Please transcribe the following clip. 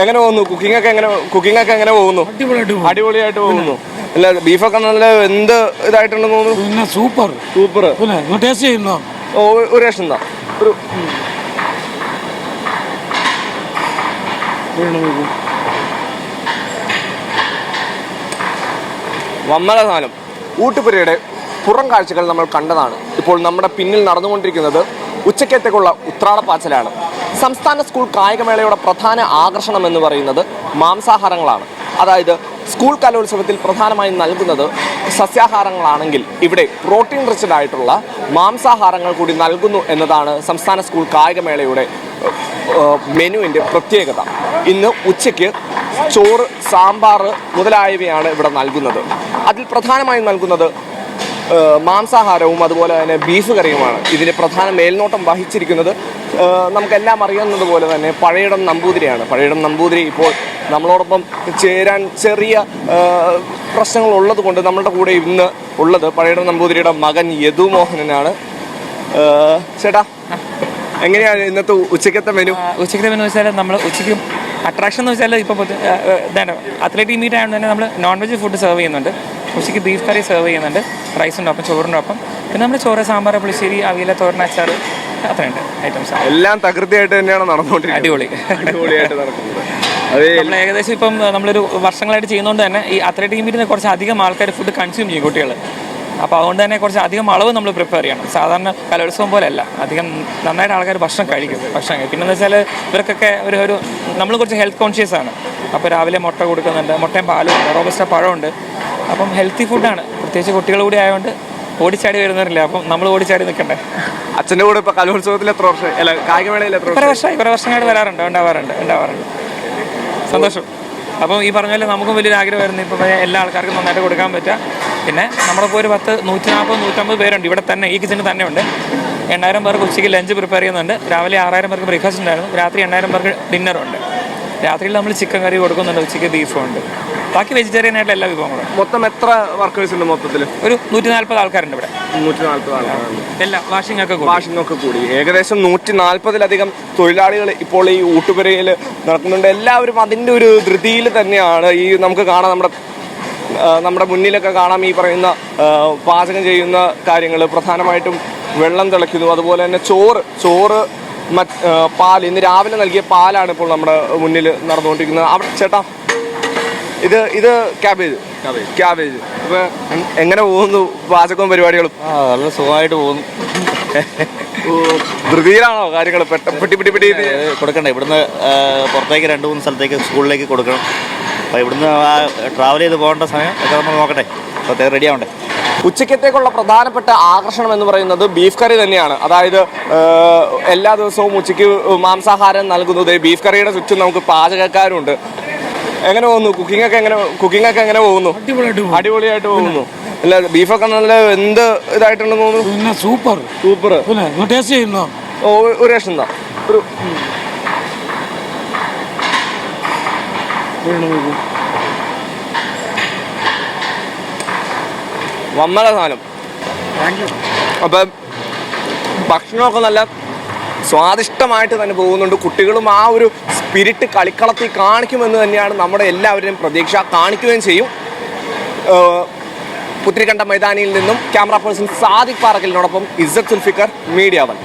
എങ്ങനെ പോകുന്നു? കുക്കിംഗ് ഒക്കെ എങ്ങനെ കുക്കിംഗ് ഒക്കെ എങ്ങനെ പോകുന്നു? അടിപൊളിയായിട്ട് പോകും അടിപൊളിയായിട്ട് പോകുന്നു. അല്ല ബീഫൊക്കെ നല്ല എന്ത് ഇതായിട്ടുണ്ടെന്ന് തോന്നുന്നു? പിന്നെ സൂപ്പർ സൂപ്പർ ടേസ്റ്റ് ചെയ്യുന്നു? ഓ ഒരു എന്താ ഒരു വമ്മല സാധനം. ഊട്ടുപുരയുടെ പുറം കാഴ്ചകൾ നമ്മൾ കണ്ടതാണ്. ഇപ്പോൾ നമ്മുടെ പിന്നിൽ നടന്നുകൊണ്ടിരിക്കുന്നത് ഉച്ചക്കത്തേക്കുള്ള ഉത്രാടപ്പാച്ചലാണ്. സംസ്ഥാന സ്കൂൾ കായികമേളയുടെ പ്രധാന ആകർഷണം എന്ന് പറയുന്നത് മാംസാഹാരങ്ങളാണ്. അതായത് സ്കൂൾ കലോത്സവത്തിൽ പ്രധാനമായും നൽകുന്നത് സസ്യാഹാരങ്ങളാണെങ്കിൽ ഇവിടെ പ്രോട്ടീൻ റിച്ചഡ് ആയിട്ടുള്ള മാംസാഹാരങ്ങൾ കൂടി നൽകുന്നു എന്നതാണ് സംസ്ഥാന സ്കൂൾ കായികമേളയുടെ മെനുവിന്റെ പ്രത്യേകത. ഇന്ന് ഉച്ചയ്ക്ക് ചോറ് സാമ്പാർ മുതലായവയാണ് ഇവിടെ നൽകുന്നത്. അതിൽ പ്രധാനമായും നൽകുന്നത് മാംസാഹാരവും അതുപോലെ തന്നെ ബീഫ് കറിയുമാണ്. ഇതിന് പ്രധാന മേൽനോട്ടം വഹിച്ചിരിക്കുന്നത് നമുക്കെല്ലാം അറിയുന്നത് പോലെ തന്നെ പഴയിടം നമ്പൂതിരിയാണ്. പഴയിടം നമ്പൂതിരി ഇപ്പോൾ നമ്മളോടൊപ്പം ചേരാൻ ചെറിയ പ്രശ്നങ്ങൾ ഉള്ളത് കൊണ്ട് നമ്മളുടെ കൂടെ ഇന്ന് ഉള്ളത് പഴയിടം നമ്പൂതിരിയുടെ മകൻ യദുമോഹനനാണ്. മോഹനനാണ് ചേട്ടാ എങ്ങനെയാണ് ഇന്നത്തെ ഉച്ചക്കത്തെ മെനു ഉച്ചക്കത്തെ മെനു വെച്ചാൽ നമ്മൾ ഉച്ചയ്ക്ക് അട്രാക്ഷൻ എന്ന് വെച്ചാൽ ഇപ്പോൾ ഇതാണ് അത്ലറ്റിക് മീറ്റ് ആയതുകൊണ്ട് തന്നെ നമ്മൾ നോൺ വെജ് ഫുഡ് സെർവ് ചെയ്യുന്നുണ്ട്. ഉച്ചയ്ക്ക് ബീഫ് കറി സെർവ് ചെയ്യുന്നുണ്ട്. റൈസിന്റെ ഒപ്പം ചോറിന്റെ ഒപ്പം. പിന്നെ നമ്മൾ ചോറ് സാമ്പാർ പുളിശ്ശേരി അവിയല തോരൻ അച്ചാർ അത്രയുണ്ട് ഐറ്റംസ് എല്ലാം തകൃതിയായിട്ട് തന്നെയാണ് നടന്നുകൊണ്ടിരിക്കുന്നത്. അടിപൊളി. അടിപൊളിയായിട്ട് നടക്കുന്നത്. നമ്മൾ ഏകദേശം ഇപ്പം നമ്മളൊരു വർഷങ്ങളായിട്ട് ചെയ്യുന്നതുകൊണ്ട് തന്നെ ഈ അത്ലറ്റിക് മീറ്റിന് കുറച്ച് അധികം ആൾക്കാർ ഫുഡ് കൺസ്യൂം ചെയ്യും കുട്ടികൾ അപ്പോൾ അതുകൊണ്ട് തന്നെ കുറച്ച് അധികം അളവ് നമ്മൾ പ്രിപ്പയർ ചെയ്യണം. സാധാരണ കലോത്സവം പോലെയല്ല. അധികം നന്നായിട്ട് ആൾക്കാർ ഭക്ഷണം കഴിക്കും ഭക്ഷണം കഴിക്കും. പിന്നെ വെച്ചാൽ ഇവർക്കൊക്കെ ഒരു ഒരു നമ്മൾ കുറച്ച് ഹെൽത്ത് കോൺഷ്യസ് ആണ്. അപ്പോൾ രാവിലെ മുട്ട കൊടുക്കുന്നുണ്ട് മുട്ടയും പാലും ഉണ്ട് റോബസ്റ്റ പഴമുണ്ട് അപ്പം ഹെൽത്തി ഫുഡാണ് പ്രത്യേകിച്ച് കുട്ടികൾ കൂടി ആയതുകൊണ്ട് ഓടിച്ചാടി വരുന്നവരില്ല? അപ്പം നമ്മൾ ഓടിച്ചാടി നിൽക്കണ്ടേ? അച്ഛന്റെ കൂടെ ഇപ്പൊ കലോത്സവത്തിൽ എത്ര വർഷം? അല്ല കായികമേളയിൽ എത്ര കുറേ വർഷം? വർഷമായി കുറേ വർഷങ്ങളായിട്ട് വരാറുണ്ട് ഉണ്ടാവാറുണ്ട് ഉണ്ടാവാറുണ്ട്. സന്തോഷം. അപ്പം ഈ പറഞ്ഞ പോലെ നമുക്കും വലിയൊരു ആഗ്രഹമായിരുന്നു. ഇപ്പം എല്ലാ ആൾക്കാർക്കും നന്നായിട്ട് കൊടുക്കാൻ പറ്റുക. പിന്നെ നമ്മളിപ്പോൾ ഒരു പത്ത് നൂറ്റി നാൽപ്പത് നൂറ്റമ്പത് പേരുണ്ട്. ഇവിടെ തന്നെ ഈ കിച്ചണിൽ തന്നെ ഉണ്ട്. എണ്ണായിരം പേർക്ക് ഉച്ചയ്ക്ക് ലഞ്ച് പ്രിപ്പയർ ചെയ്യുന്നുണ്ട്. രാവിലെ ആറായിരം പേർക്ക് ബ്രേക്ക്ഫാസ്റ്റ് ഉണ്ടായിരുന്നു. രാത്രി എണ്ണായിരം പേർക്ക് ഡിന്നറുണ്ട് രാത്രിയിൽ നമ്മൾ ചിക്കൻ കറി കൊടുക്കുന്നുണ്ട് ഉച്ചയ്ക്ക് ബീഫും ഉണ്ട്. ബാക്കി വെജിറ്റേറിയൻ ആയിട്ട് എല്ലാ വിഭവങ്ങളും മൊത്തം എത്ര വർക്കേഴ്സ് ഉണ്ട് മൊത്തത്തിൽ ഒരു നൂറ്റി നാല്പത് ആൾക്കാരുണ്ട് ഇവിടെ. നൂറ്റി നാല്പത് ആൾക്കാരുണ്ട് എല്ലാ വാഷിംഗ് ഒക്കെ വാഷിംഗ് ഒക്കെ കൂടി. ഏകദേശം നൂറ്റി നാല്പതിലധികം തൊഴിലാളികൾ ഇപ്പോൾ ഈ ഊട്ടുപുരയിൽ നടക്കുന്നുണ്ട്. എല്ലാവരും അതിന്റെ ഒരു ധൃതിയിൽ തന്നെയാണ് ഈ നമുക്ക് കാണാം നമ്മുടെ നമ്മുടെ മുന്നിലൊക്കെ കാണാം ഈ പറയുന്ന പാചകം ചെയ്യുന്ന കാര്യങ്ങൾ. പ്രധാനമായിട്ടും വെള്ളം തിളയ്ക്കുന്നു. അതുപോലെ തന്നെ ചോറ് ചോറ് പാൽ ഇന്ന് രാവിലെ നൽകിയ പാലാണ് ഇപ്പോൾ നമ്മുടെ മുന്നിൽ നടന്നുകൊണ്ടിരിക്കുന്നത്. അവിടെ ചേട്ടാ ഇത് ഇത് ക്യാബേജ്. ക്യാബേജ്. അപ്പൊ എങ്ങനെ പോകുന്നു പാചകവും പരിപാടികളും? നല്ല സുഖമായിട്ട് പോകുന്നു. ധൃതിയിലാണോ കാര്യങ്ങൾ പെട്ട പിടി ഏ, കൊടുക്കണ്ടേ. ഇവിടുന്ന് പുറത്തേക്ക് രണ്ട് മൂന്ന് സ്ഥലത്തേക്ക് സ്കൂളിലേക്ക് കൊടുക്കണം. അപ്പോൾ ഇവിടുന്ന് ട്രാവൽ ചെയ്ത് പോകേണ്ട സമയം ഒക്കെ നമ്മൾ നോക്കട്ടെ. അപ്പോൾ റെഡി ആവണ്ടേ? ഉച്ചക്കത്തേക്കുള്ള പ്രധാനപ്പെട്ട ആകർഷണം എന്ന് പറയുന്നത് ബീഫ് കറി തന്നെയാണ്. അതായത് എല്ലാ ദിവസവും ഉച്ചയ്ക്ക് മാംസാഹാരം നൽകുന്നത് ബീഫ് കറിയുടെ ചുറ്റും നമുക്ക് പാചകക്കാരുണ്ട്. എങ്ങനെ പോകുന്നു? കുക്കിംഗ് ഒക്കെ എങ്ങനെ കുക്കിംഗ് ഒക്കെ എങ്ങനെ പോകുന്നു? അടിപൊളിയായിട്ട് പോകും അടിപൊളിയായിട്ട് പോകുന്നു. അല്ല ബീഫൊക്കെ നല്ല എന്ത് ഇതായിട്ടുണ്ടെന്ന് തോന്നുന്നു? സൂപ്പർ. സൂപ്പർ. ടേസ്റ്റ് ചെയ്യുന്നു? ഓ ഒരു ലക്ഷം എന്താ ഒരു വമ്മല സാധനം. അപ്പം ഭക്ഷണമൊക്കെ നല്ല സ്വാദിഷ്ടമായിട്ട് തന്നെ പോകുന്നുണ്ട്. കുട്ടികളും ആ ഒരു സ്പിരിറ്റ് കളിക്കളത്തിൽ കാണിക്കുമെന്ന് തന്നെയാണ് നമ്മുടെ എല്ലാവരുടെയും പ്രതീക്ഷ. കാണിക്കുകയും ചെയ്യും. പുത്തിരിക്കണ്ട മൈതാനിയിൽ നിന്നും ക്യാമറ പേഴ്സൺ സാദിഖ് പാറക്കലിനോടൊപ്പം ഇസ്സത്ത് സുൽഫിക്കർ മീഡിയ വൺ.